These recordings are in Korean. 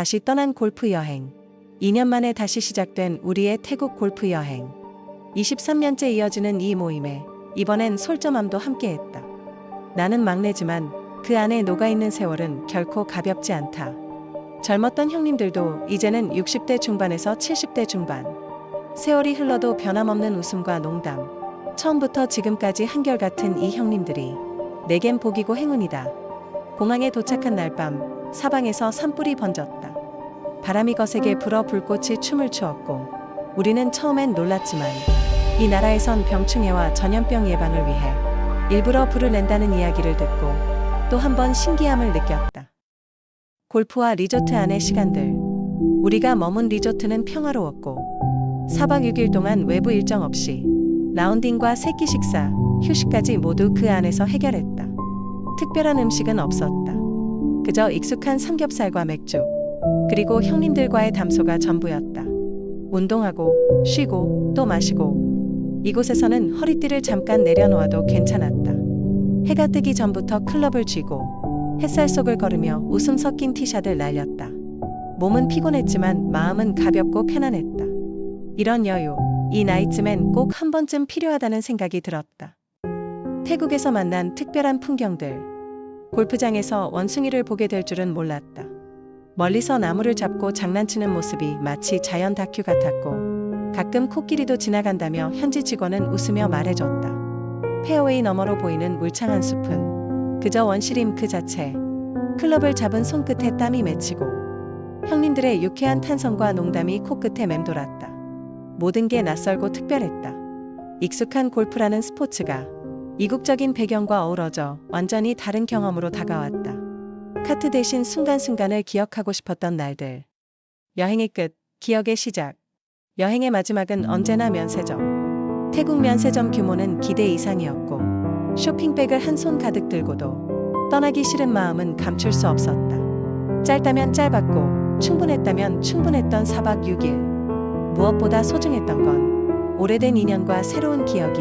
다시 떠난 골프 여행. 2년 만에 다시 시작된 우리의 태국 골프 여행. 23년째 이어지는 이 모임에 이번엔 솔점함도 함께했다. 나는 막내지만 그 안에 녹아있는 세월은 결코 가볍지 않다. 젊었던 형님들도 이제는 60대 중반에서 70대 중반. 세월이 흘러도 변함없는 웃음과 농담. 처음부터 지금까지 한결같은 이 형님들이 내겐 복이고 행운이다. 공항에 도착한 날 밤 사방에서 산불이 번졌다. 바람이 거세게 불어 불꽃이 춤을 추었고 우리는 처음엔 놀랐지만 이 나라에선 병충해와 전염병 예방을 위해 일부러 불을 낸다는 이야기를 듣고 또 한 번 신기함을 느꼈다. 골프와 리조트 안의 시간들. 우리가 머문 리조트는 평화로웠고 4박 6일 동안 외부 일정 없이 라운딩과 새끼 식사, 휴식까지 모두 그 안에서 해결했다. 특별한 음식은 없었다. 그저 익숙한 삼겹살과 맥주, 그리고 형님들과의 담소가 전부였다. 운동하고, 쉬고, 또 마시고. 이곳에서는 허리띠를 잠깐 내려놓아도 괜찮았다. 해가 뜨기 전부터 클럽을 쥐고, 햇살 속을 걸으며 웃음 섞인 티샷을 날렸다. 몸은 피곤했지만 마음은 가볍고 편안했다. 이런 여유, 이 나이쯤엔 꼭 한 번쯤 필요하다는 생각이 들었다. 태국에서 만난 특별한 풍경들. 골프장에서 원숭이를 보게 될 줄은 몰랐다. 멀리서 나무를 잡고 장난치는 모습이 마치 자연 다큐 같았고, 가끔 코끼리도 지나간다며 현지 직원은 웃으며 말해줬다. 페어웨이 너머로 보이는 물창한 숲은 그저 원시림 그 자체. 클럽을 잡은 손끝에 땀이 맺히고, 형님들의 유쾌한 탄성과 농담이 코끝에 맴돌았다. 모든 게 낯설고 특별했다. 익숙한 골프라는 스포츠가 이국적인 배경과 어우러져 완전히 다른 경험으로 다가왔다. 카트 대신 순간순간을 기억하고 싶었던 날들. 여행의 끝, 기억의 시작. 여행의 마지막은 언제나 면세점. 태국 면세점 규모는 기대 이상이었고, 쇼핑백을 한 손 가득 들고도 떠나기 싫은 마음은 감출 수 없었다. 짧다면 짧았고, 충분했다면 충분했던 4박 6일. 무엇보다 소중했던 건 오래된 인연과 새로운 기억이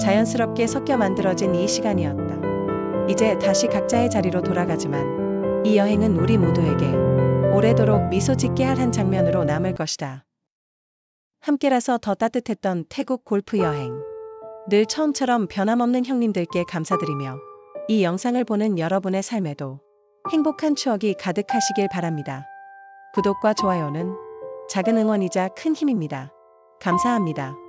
자연스럽게 섞여 만들어진 이 시간이었다. 이제 다시 각자의 자리로 돌아가지만 이 여행은 우리 모두에게 오래도록 미소 짓게 할 한 장면으로 남을 것이다. 함께라서 더 따뜻했던 태국 골프 여행. 늘 처음처럼 변함없는 형님들께 감사드리며 이 영상을 보는 여러분의 삶에도 행복한 추억이 가득하시길 바랍니다. 구독과 좋아요는 작은 응원이자 큰 힘입니다. 감사합니다.